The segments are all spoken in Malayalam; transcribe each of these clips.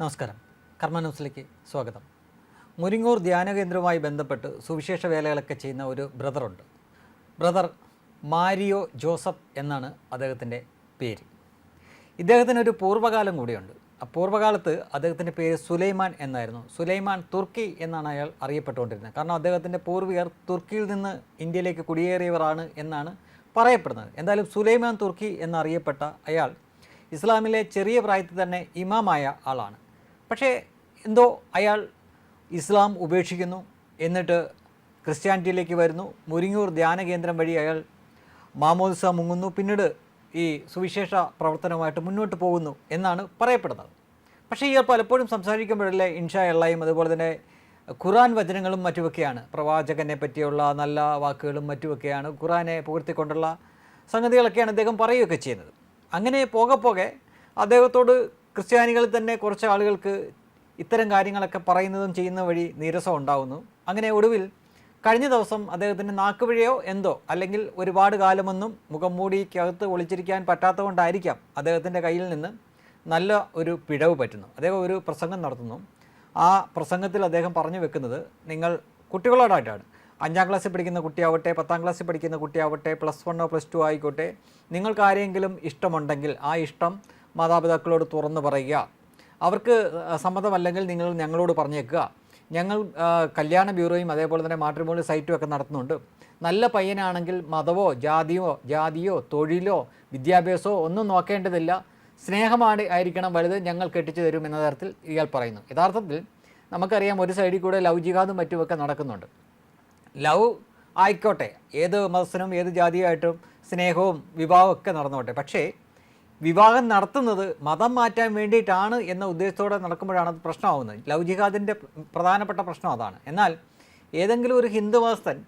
നമസ്കാരം. കർമ്മ ന്യൂസിലേക്ക് സ്വാഗതം. മുരിങ്ങൂർ ധ്യാന കേന്ദ്രവുമായി ബന്ധപ്പെട്ട് സുവിശേഷ വേലകളൊക്കെ ചെയ്യുന്ന ഒരു ബ്രദറുണ്ട്. ബ്രദർ മാരിയോ ജോസഫ് എന്നാണ് അദ്ദേഹത്തിന്റെ പേര്. ഇദ്ദേഹത്തിന് ഒരു പൂർവകാലം കൂടിയുണ്ട്. ആ പൂർവകാലത്ത് അദ്ദേഹത്തിന്റെ പേര് സുലൈമാൻ എന്നായിരുന്നു. സുലൈമാൻ തുർക്കി എന്നാണ് അയാൾ അറിയപ്പെട്ടുകൊണ്ടിരുന്നത്. കാരണം അദ്ദേഹത്തിന്റെ പൂർവികർ തുർക്കിയിൽ നിന്ന് ഇന്ത്യയിലേക്ക് കുടിയേറിയവരാണ് എന്നാണ് പറയപ്പെടുന്നത്. എന്തായാലും സുലൈമാൻ തുർക്കി എന്നറിയപ്പെട്ട അയാൾ ഇസ്ലാമിലെ ചെറിയ പ്രായത്തിൽ തന്നെ ഇമാമായ ആളാണ്. പക്ഷേ എന്തോ അയാൾ ഇസ്ലാം ഉപേക്ഷിക്കുന്നു എന്നിട്ട് ക്രിസ്ത്യാനിറ്റിയിലേക്ക് വരുന്നു. മുരിങ്ങൂർ ധ്യാന കേന്ദ്രം വഴി അയാൾ മാമോദിസ മുങ്ങുന്നു. പിന്നീട് ഈ സുവിശേഷ പ്രവർത്തനവുമായിട്ട് മുന്നോട്ട് പോകുന്നു എന്നാണ് പറയപ്പെടുന്നത്. പക്ഷേ ഇയാൾ പലപ്പോഴും സംസാരിക്കുമ്പോഴല്ലേ ഇൻഷാ എള്ളയും അതുപോലെ തന്നെ ഖുറാൻ വചനങ്ങളും മറ്റുമൊക്കെയാണ്. പ്രവാചകനെ പറ്റിയുള്ള നല്ല വാക്കുകളും മറ്റുമൊക്കെയാണ് ഖുറാനെ പുകഴ്ത്തിക്കൊണ്ടുള്ള സംഗതികളൊക്കെയാണ് അദ്ദേഹം പറയുകയൊക്കെ ചെയ്യുന്നത്. അങ്ങനെ പോകെ പോകെ അദ്ദേഹത്തോട് ക്രിസ്ത്യാനികളിൽ തന്നെ കുറച്ച് ആളുകൾക്ക് ഇത്തരം കാര്യങ്ങളൊക്കെ പറയുന്നതും ചെയ്യുന്ന വഴി നീരസം ഉണ്ടാവുന്നു. അങ്ങനെ ഒടുവിൽ കഴിഞ്ഞ ദിവസം അദ്ദേഹത്തിന്റെ നാക്കുപിഴയോ എന്തോ അല്ലെങ്കിൽ ഒരുപാട് കാലമൊന്നും മുഖം മൂടിക്കകത്ത് ഒളിച്ചിരിക്കാൻ പറ്റാത്തതുകൊണ്ടായിരിക്കാം അദ്ദേഹത്തിന്റെ കയ്യിൽ നിന്ന് നല്ല ഒരു പിഴവ് പറ്റുന്നു. അദ്ദേഹം ഒരു പ്രസംഗം നടത്തുന്നു. ആ പ്രസംഗത്തിൽ അദ്ദേഹം പറഞ്ഞു വെക്കുന്നത് നിങ്ങൾ കുട്ടികളോടായിട്ടാണ്. അഞ്ചാം ക്ലാസ്സിൽ പഠിക്കുന്ന കുട്ടിയാവട്ടെ പത്താം ക്ലാസ്സിൽ പഠിക്കുന്ന കുട്ടിയാവട്ടെ പ്ലസ് വണ്ണോ പ്ലസ് ടു ആയിക്കോട്ടെ നിങ്ങൾക്ക് ആരെങ്കിലും ഇഷ്ടമുണ്ടെങ്കിൽ ആ ഇഷ്ടം മാതാപിതാക്കളോട് തുറന്നു പറയുക. അവർക്ക് സമ്മതമല്ലെങ്കിൽ നിങ്ങൾ ഞങ്ങളോട് പറഞ്ഞേക്കുക. ഞങ്ങൾ കല്യാണ ബ്യൂറോയും അതേപോലെ തന്നെ മാട്രിമോണി സൈറ്റും ഒക്കെ നടത്തുന്നുണ്ട്. നല്ല പയ്യനാണെങ്കിൽ മതമോ ജാതിയോ ജാതിയോ തൊഴിലോ വിദ്യാഭ്യാസമോ ഒന്നും നോക്കേണ്ടതില്ല. സ്നേഹമാണ് ആയിരിക്കണം വലുത് ഞങ്ങൾ കെട്ടിച്ചു തരും എന്ന തരത്തിൽ ഇയാൾ പറയുന്നു. യഥാർത്ഥത്തിൽ നമുക്കറിയാം ഒരു സൈഡിൽ കൂടെ ലവ് ജിഹാദും മറ്റുമൊക്കെ നടക്കുന്നുണ്ട്. ലവ് ആയിക്കോട്ടെ. ഏത് മതസ്ഥനും ഏത് ജാതിയായിട്ടും സ്നേഹവും വിവാഹവും ഒക്കെ നടന്നോട്ടെ. പക്ഷേ വിവാഹം നടത്തുന്നത് മതം മാറ്റാൻ വേണ്ടിയിട്ടാണ് എന്ന ഉദ്ദേശത്തോടെ നടക്കുമ്പോഴാണ് അത് പ്രശ്നമാവുന്നത്. ലവ് ജിഹാദിന്റെ പ്രധാനപ്പെട്ട പ്രശ്നം അതാണ്. എന്നാൽ ഏതെങ്കിലും ഒരു ഹിന്ദുവാസ്തൻ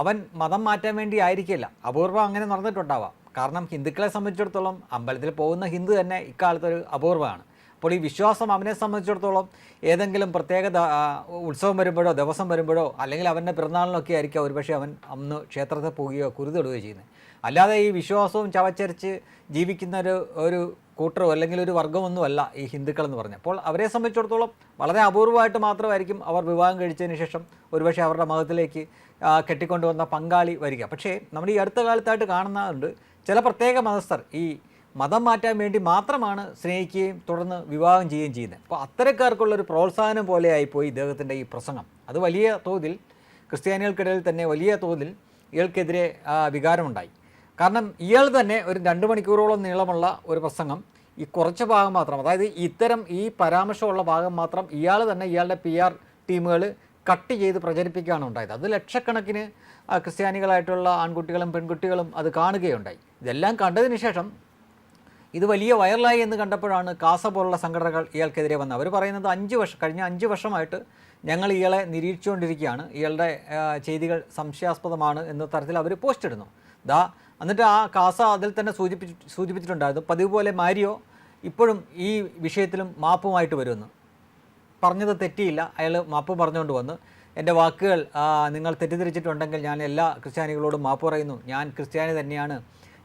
അവൻ മതം മാറ്റാൻ വേണ്ടി ആയിരിക്കില്ല. അപൂർവം അങ്ങനെ നടന്നിട്ടുണ്ടാവാം. കാരണം ഹിന്ദുക്കളെ സംബന്ധിച്ചിടത്തോളം അമ്പലത്തിൽ പോകുന്ന ഹിന്ദു തന്നെ ഇക്കാലത്തൊരു അപൂർവമാണ്. അപ്പോൾ ഈ വിശ്വാസം അവനെ സംബന്ധിച്ചിടത്തോളം ഏതെങ്കിലും പ്രത്യേക ഉത്സവം വരുമ്പോഴോ ദിവസം വരുമ്പോഴോ അല്ലെങ്കിൽ അവന്റെ പിറന്നാളിനൊക്കെ ആയിരിക്കും ഒരുപക്ഷെ അവൻ അന്ന് ക്ഷേത്രത്തിൽ പോവുകയോ കുരുതിടുകയോ ചെയ്യുന്നത്. അല്ലാതെ ഈ വിശ്വാസവും ചവച്ചരിച്ച് ജീവിക്കുന്ന ഒരു ഒരു കൂട്ടറോ അല്ലെങ്കിൽ ഒരു വർഗമൊന്നുമല്ല ഈ ഹിന്ദുക്കൾ എന്ന് പറഞ്ഞാൽ അപ്പോൾ അവരെ സംബന്ധിച്ചിടത്തോളം വളരെ അപൂർവമായിട്ട് മാത്രമായിരിക്കും അവർ വിവാഹം കഴിച്ചതിന് ശേഷം ഒരുപക്ഷെ അവരുടെ മതത്തിലേക്ക് കെട്ടിക്കൊണ്ടുവന്ന പങ്കാളി വരിക. പക്ഷേ നമ്മൾ ഈ അടുത്ത കാലത്തായിട്ട് കാണുന്നുണ്ട് ചില പ്രത്യേക മതസ്ഥർ ഈ മതം മാറ്റാൻ വേണ്ടി മാത്രമാണ് സ്നേഹിക്കുകയും തുടർന്ന് വിവാഹം ചെയ്യുകയും ചെയ്യുന്നത്. അപ്പോൾ അത്തരക്കാർക്കുള്ളൊരു പ്രോത്സാഹനം പോലെയായിപ്പോയി ഇദ്ദേഹത്തിന്റെ ഈ പ്രസംഗം. അത് വലിയ തോതിൽ ക്രിസ്ത്യാനികൾക്കിടയിൽ തന്നെ വലിയ തോതിൽ ഇയാൾക്കെതിരെ വികാരമുണ്ടായി. കാരണം ഇയാൾ തന്നെ ഒരു രണ്ട് മണിക്കൂറോളം നീളമുള്ള ഒരു പ്രസംഗം ഈ കുറച്ച് ഭാഗം മാത്രം അതായത് ഇത്തരം ഈ പരാമർശമുള്ള ഭാഗം മാത്രം ഇയാൾ തന്നെ ഇയാളുടെ പി ആർ ടീമുകൾ കട്ട് ചെയ്ത് പ്രചരിപ്പിക്കുകയാണ് ഉണ്ടായത്. അത് ലക്ഷക്കണക്കിന് ക്രിസ്ത്യാനികളായിട്ടുള്ള ആൺകുട്ടികളും പെൺകുട്ടികളും അത് കാണുകയുണ്ടായി. ഇതെല്ലാം കണ്ടതിന് ശേഷം ഇത് വലിയ വൈറലായി എന്ന് കണ്ടപ്പോഴാണ് കാസ പോലുള്ള സംഘടനകൾ ഇയാൾക്കെതിരെ വന്നത്. അവർ പറയുന്നത് അഞ്ച് വർഷം കഴിഞ്ഞ അഞ്ച് വർഷമായിട്ട് ഞങ്ങൾ ഇയാളെ നിരീക്ഷിച്ചുകൊണ്ടിരിക്കുകയാണ്. ഇയാളുടെ ചെയ്തികൾ സംശയാസ്പദമാണ് എന്ന തരത്തിൽ അവർ പോസ്റ്റ് ഇടുന്നു. ദാ എന്നിട്ട് ആ കാസ അതിൽ തന്നെ സൂചിപ്പിച്ച് സൂചിപ്പിച്ചിട്ടുണ്ടായിരുന്നു. പതിവ് പോലെ മാരിയോ ഇപ്പോഴും ഈ വിഷയത്തിലും മാപ്പുമായിട്ട് വരുമെന്ന് പറഞ്ഞത് തെറ്റിയില്ല. അയാൾ മാപ്പ് പറഞ്ഞുകൊണ്ട് വന്നു. എന്റെ വാക്കുകൾ നിങ്ങൾ തെറ്റിദ്ധരിച്ചിട്ടുണ്ടെങ്കിൽ ഞാൻ എല്ലാ ക്രിസ്ത്യാനികളോടും മാപ്പ് പറയുന്നു. ഞാൻ ക്രിസ്ത്യാനി തന്നെയാണ്.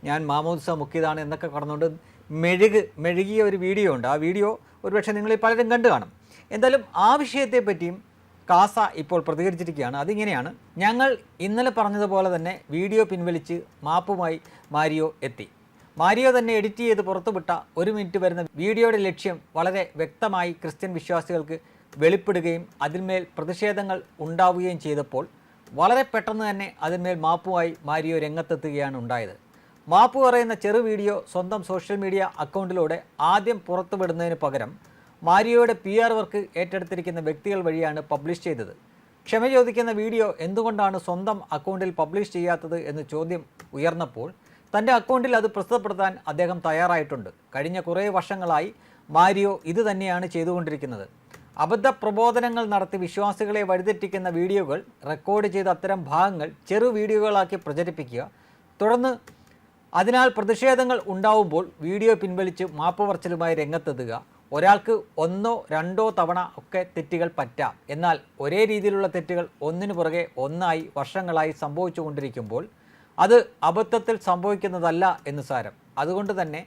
ഞാൻ മാമോദിസ മുക്കിയതാണ് എന്നൊക്കെ കടന്നുകൊണ്ട് മെഴുക് മെഴുകിയ ഒരു വീഡിയോ ഉണ്ട്. ആ വീഡിയോ ഒരുപക്ഷെ നിങ്ങളിൽ പലരും കണ്ടു കാണും. എന്തായാലും ആ വിഷയത്തെ പറ്റിയും കാസ ഇപ്പോൾ പ്രതികരിച്ചിരിക്കുകയാണ്. അതിങ്ങനെയാണ്. ഞങ്ങൾ ഇന്നലെ പറഞ്ഞതുപോലെ തന്നെ വീഡിയോ പിൻവലിച്ച് മാപ്പുമായി മാരിയോ എത്തി. മാരിയോ തന്നെ എഡിറ്റ് ചെയ്ത് പുറത്തുവിട്ട ഒരു മിനിറ്റ് വരുന്ന വീഡിയോയുടെ ലക്ഷ്യം വളരെ വ്യക്തമായി ക്രിസ്ത്യൻ വിശ്വാസികൾക്ക് വെളിപ്പെടുകയും അതിന്മേൽ പ്രതിഷേധങ്ങൾ ഉണ്ടാവുകയും ചെയ്തപ്പോൾ വളരെ പെട്ടെന്ന് തന്നെ അതിന്മേൽ മാപ്പുമായി മാരിയോ രംഗത്തെത്തുകയാണ് ഉണ്ടായത്. മാപ്പ് പറയുന്ന ചെറു വീഡിയോ സ്വന്തം സോഷ്യൽ മീഡിയ അക്കൗണ്ടിലൂടെ ആദ്യം പുറത്തുവിടുന്നതിന് പകരം മാരിയോയുടെ പി ആർ വർക്ക് ഏറ്റെടുത്തിരിക്കുന്ന വ്യക്തികൾ വഴിയാണ് പബ്ലിഷ് ചെയ്തത്. ക്ഷമ ചോദിക്കുന്ന വീഡിയോ എന്തുകൊണ്ടാണ് സ്വന്തം അക്കൗണ്ടിൽ പബ്ലിഷ് ചെയ്യാത്തത് എന്ന് ചോദ്യം ഉയർന്നപ്പോൾ തന്റെ അക്കൗണ്ടിൽ അത് പ്രസിദ്ധപ്പെടുത്താൻ അദ്ദേഹം തയ്യാറായിട്ടുണ്ട്. കഴിഞ്ഞ കുറേ വർഷങ്ങളായി മാരിയോ ഇത് തന്നെയാണ് ചെയ്തുകൊണ്ടിരിക്കുന്നത്. അബദ്ധ പ്രബോധനങ്ങൾ നടത്തി വിശ്വാസികളെ വഴിതെറ്റിക്കുന്ന വീഡിയോകൾ റെക്കോർഡ് ചെയ്ത അത്തരം ഭാഗങ്ങൾ ചെറു വീഡിയോകളാക്കി പ്രചരിപ്പിക്കുക. തുടർന്ന് അതിനാൽ പ്രതിഷേധങ്ങൾ ഉണ്ടാവുമ്പോൾ വീഡിയോ പിൻവലിച്ച് മാപ്പ് പറച്ചിലുമായി രംഗത്തെത്തുക. ഒരാൾക്ക് ഒന്നോ രണ്ടോ തവണ ഒക്കെ തെറ്റുകൾ പറ്റാം. എന്നാൽ ഒരേ രീതിയിലുള്ള തെറ്റുകൾ ഒന്നിനു പുറകെ ഒന്നായി വർഷങ്ങളായി സംഭവിച്ചുകൊണ്ടിരിക്കുമ്പോൾ അത് അബദ്ധത്തിൽ സംഭവിക്കുന്നതല്ല എന്ന് സാരം. അതുകൊണ്ട് തന്നെ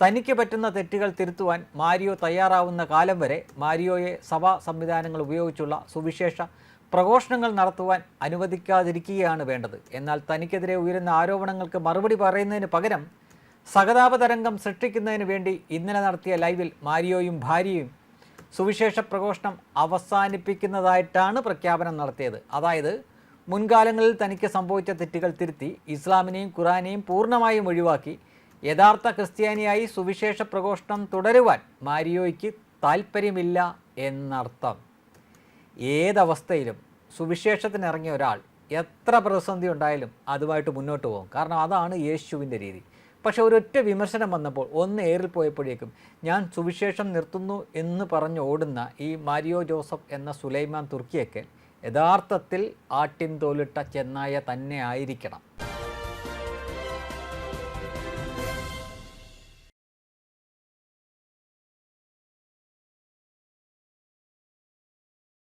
തനിക്ക് പറ്റുന്ന തെറ്റുകൾ തിരുത്തുവാൻ മാരിയോ തയ്യാറാവുന്ന കാലം വരെ മാരിയോയെ സഭാ സംവിധാനങ്ങൾ ഉപയോഗിച്ചുള്ള സുവിശേഷ പ്രഘോഷണങ്ങൾ നടത്തുവാൻ അനുവദിക്കാതിരിക്കുകയാണ് വേണ്ടത്. എന്നാൽ തനിക്കെതിരെ ഉയരുന്ന ആരോപണങ്ങൾക്ക് മറുപടി പറയുന്നതിന് പകരം സഹതാപ തരംഗം സൃഷ്ടിക്കുന്നതിന് വേണ്ടി ഇന്നലെ നടത്തിയ ലൈവിൽ മാരിയോയും ഭാര്യയും സുവിശേഷ പ്രഘോഷണം അവസാനിപ്പിക്കുന്നതായിട്ടാണ് പ്രഖ്യാപനം നടത്തിയത്. അതായത് മുൻകാലങ്ങളിൽ തനിക്ക് സംഭവിച്ച തെറ്റുകൾ തിരുത്തി ഇസ്ലാമിനെയും ഖുറാനെയും പൂർണമായും ഒഴിവാക്കി യഥാർത്ഥ ക്രിസ്ത്യാനിയായി സുവിശേഷ പ്രഘോഷണം തുടരുവാൻ മാരിയോയ്ക്ക് താല്പര്യമില്ല എന്നർത്ഥം. ഏതവസ്ഥയിലും സുവിശേഷത്തിനിറങ്ങിയ ഒരാൾ എത്ര പ്രതിസന്ധി ഉണ്ടായാലും അതുമായിട്ട് മുന്നോട്ട് പോകും. കാരണം അതാണ് യേശുവിന്റെ രീതി. പക്ഷേ ഒരൊറ്റ വിമർശനം വന്നപ്പോൾ ഒന്ന് ഏറിൽ പോയപ്പോഴേക്കും ഞാൻ സുവിശേഷം നിർത്തുന്നു എന്ന് പറഞ്ഞ് ഓടുന്ന ഈ മാരിയോ ജോസഫ് എന്ന സുലൈമാൻ തുർക്കിയൊക്കെ യഥാർത്ഥത്തിൽ ആട്ടിൻ തോലിട്ട ചെന്നായ തന്നെ ആയിരിക്കണം.